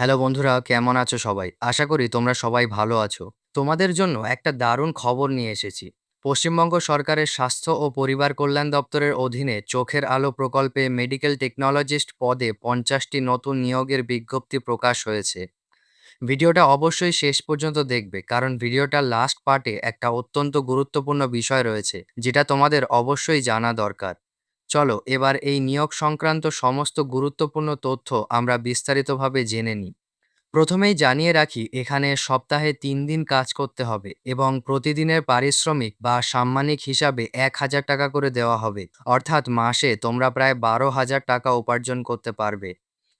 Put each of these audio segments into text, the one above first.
Hello বন্ধুরা, কেমন আছো সবাই? আশা করি তোমরা সবাই ভালো আছো। তোমাদের জন্য একটা দারুণ খবর নিয়ে এসেছি। পশ্চিমবঙ্গ সরকারের স্বাস্থ্য ও পরিবার কল্যাণ দপ্তরের অধীনে চোখের আলো প্রকল্পে মেডিকেল টেকনোলজিস্ট পদে পঞ্চাশটি নতুন নিয়োগের বিজ্ঞপ্তি প্রকাশ হয়েছে। ভিডিওটা অবশ্যই শেষ পর্যন্ত দেখবে, কারণ ভিডিওটার লাস্ট পার্টে একটা অত্যন্ত গুরুত্বপূর্ণ বিষয় রয়েছে, যেটা তোমাদের অবশ্যই জানা দরকার। চলো, এবার এই নিয়োগ সংক্রান্ত সমস্ত গুরুত্বপূর্ণ তথ্য আমরা বিস্তারিতভাবে জেনে নিই। প্রথমেই জানিয়ে রাখি, এখানে সপ্তাহে তিন দিন কাজ করতে হবে এবং প্রতিদিনের পারিশ্রমিক বা সাম্মানিক হিসাবে এক হাজার টাকা করে দেওয়া হবে। অর্থাৎ মাসে তোমরা প্রায় বারো হাজার টাকা উপার্জন করতে পারবে।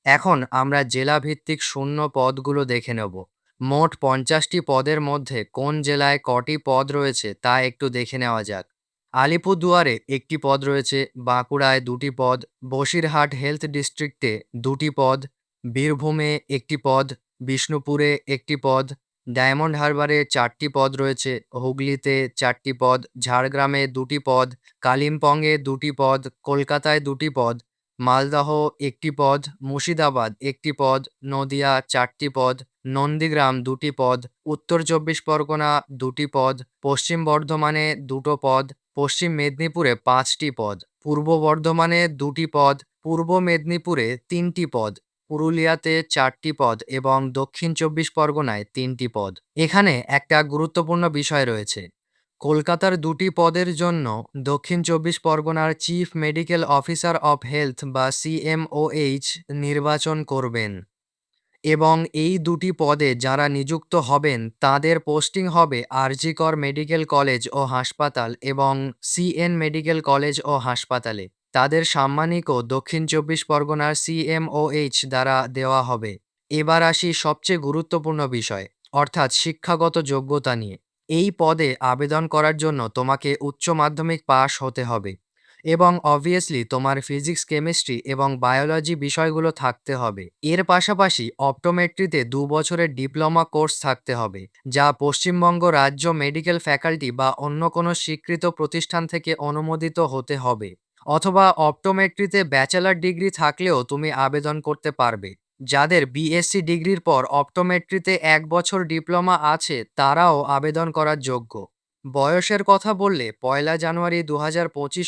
এখন আমরা জেলাভিত্তিক শূন্য পদগুলো দেখে নেব। মোট পঞ্চাশটি পদের মধ্যে কোন জেলায় কটি পদ রয়েছে তা একটু দেখে নেওয়া যাক। আলিপুরদুয়ারে একটি পদ রয়েছে, বাঁকুড়ায় দুটি পদ, বসিরহাট হেলথ ডিস্ট্রিক্টে দুটি পদ, বীরভূমে একটি পদ, বিষ্ণুপুরে একটি পদ, ডায়মন্ড হারবারে চারটি পদ রয়েছে, হুগলিতে চারটি পদ, ঝাড়গ্রামে দুটি পদ, কালিম্পংয়ে দুটি পদ, কলকাতায় দুটি পদ। মালদহ একটি পদ, মুর্শিদাবাদ একটি পদ, নদিয়া চারটি পদ, নন্দীগ্রাম দুটি পদ, উত্তর চব্বিশ পরগনা দুটি পদ, পশ্চিম বর্ধমানে দুটো পদ, পশ্চিম মেদিনীপুরে পাঁচটি পদ, পূর্ব বর্ধমানে দুটি পদ, পূর্ব মেদিনীপুরে তিনটি পদ, পুরুলিয়াতে চারটি পদ এবং দক্ষিণ চব্বিশ পরগনায় তিনটি পদ। এখানে একটা গুরুত্বপূর্ণ বিষয় রয়েছে। কলকাতার দুটি পদের জন্য দক্ষিণ চব্বিশ পরগনার chief medical officer of health বা সিএমওএইচ নির্বাচন করবেন। এবং এই দুটি পদে যারা নিযুক্ত হবেন, তাদের পোস্টিং হবে আরজিকর মেডিকেল কলেজ ও হাসপাতাল এবং সিএন মেডিকেল কলেজ ও হাসপাতালে। তাদের সাম্মানিকও দক্ষিণ চব্বিশ পরগনার সিএমওএইচ দ্বারা দেওয়া হবে। এবার আসি সবচেয়ে গুরুত্বপূর্ণ বিষয়, অর্থাৎ শিক্ষাগত যোগ্যতা নিয়ে। এই পদে আবেদন করার জন্য তোমাকে উচ্চ মাধ্যমিক পাশ হতে হবে এবং অবভিয়াসলি তোমার ফিজিক্স কেমিস্ট্রি এবং বায়োলজি বিষয়গুলো থাকতে হবে। এর পাশাপাশি অপটোমেট্রিতে দু বছরের ডিপ্লোমা কোর্স থাকতে হবে, যা পশ্চিমবঙ্গ রাজ্য মেডিকেল ফ্যাকাল্টি বা অন্য কোনো স্বীকৃত প্রতিষ্ঠান থেকে অনুমোদিত হতে হবে, অথবা অপটোমেট্রিতে ব্যাচেলার ডিগ্রি থাকলেও তুমি আবেদন করতে পারবে। যাদের বিএসসি ডিগ্রির পর অপটোমেট্রিতে এক বছর ডিপ্লোমা আছে, তারাও আবেদন করার যোগ্য। বয়সের কথা বললে, পয়লা জানুয়ারি দু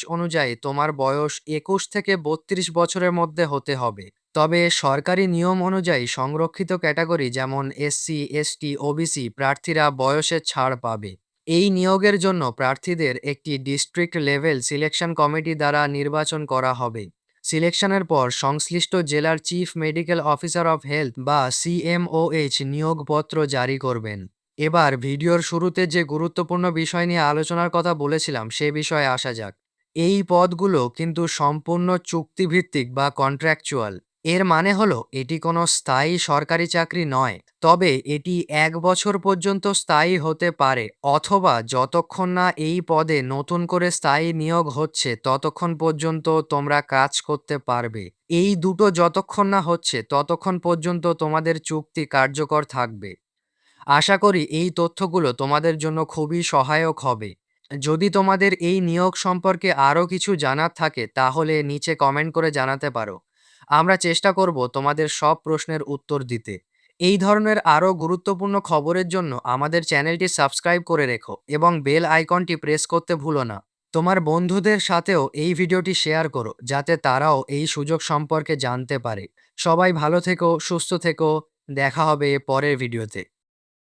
অনুযায়ী তোমার বয়স একুশ থেকে বত্রিশ বছরের মধ্যে হতে হবে। তবে সরকারি নিয়ম অনুযায়ী সংরক্ষিত ক্যাটাগরি যেমন এসসি এসটি ওবিসি প্রার্থীরা বয়সের ছাড় পাবে। এই নিয়োগের জন্য প্রার্থীদের একটি ডিস্ট্রিক্ট লেভেল সিলেকশন কমিটি দ্বারা নির্বাচন করা হবে। সিলেকশনের পর সংশ্লিষ্ট জেলার chief medical officer of health বা সিএমওএইচ নিয়োগপত্র জারি করবেন। এবার ভিডিওর শুরুতে যে গুরুত্বপূর্ণ বিষয় নিয়ে আলোচনার কথা বলেছিলাম সে বিষয়ে আসা যাক। এই পদগুলো কিন্তু সম্পূর্ণ চুক্তিভিত্তিক বা কন্ট্রাকচুয়াল এর মানে হলো, এটি কোনো স্থায়ী সরকারি চাকরি নয়, তবে এটি এক বছর পর্যন্ত স্থায়ী হতে পারে, অথবা যতক্ষণ না এই পদে নতুন করে স্থায়ী নিয়োগ হচ্ছে, ততক্ষণ পর্যন্ত তোমরা কাজ করতে পারবে। এই দুটো যতক্ষণ না হচ্ছে, ততক্ষণ পর্যন্ত তোমাদের চুক্তি কার্যকর থাকবে। আশা করি এই তথ্যগুলো তোমাদের জন্য খুবই সহায়ক হবে। যদি তোমাদের এই নিয়োগ সম্পর্কে আরও কিছু জানার থাকে, তাহলে নিচে কমেন্ট করে জানাতে পারো। আমরা চেষ্টা করব তোমাদের সব প্রশ্নের উত্তর দিতে। এই ধরনের আরও গুরুত্বপূর্ণ খবরের জন্য আমাদের চ্যানেলটি সাবস্ক্রাইব করে রেখো এবং বেল আইকনটি প্রেস করতে ভুলো না। তোমার বন্ধুদের সাথেও এই ভিডিওটি শেয়ার করো যাতে তারাও এই সুযোগ সম্পর্কে জানতে পারে। সবাই ভালো থেকো, সুস্থ থেকো, দেখা হবে পরের ভিডিওতে।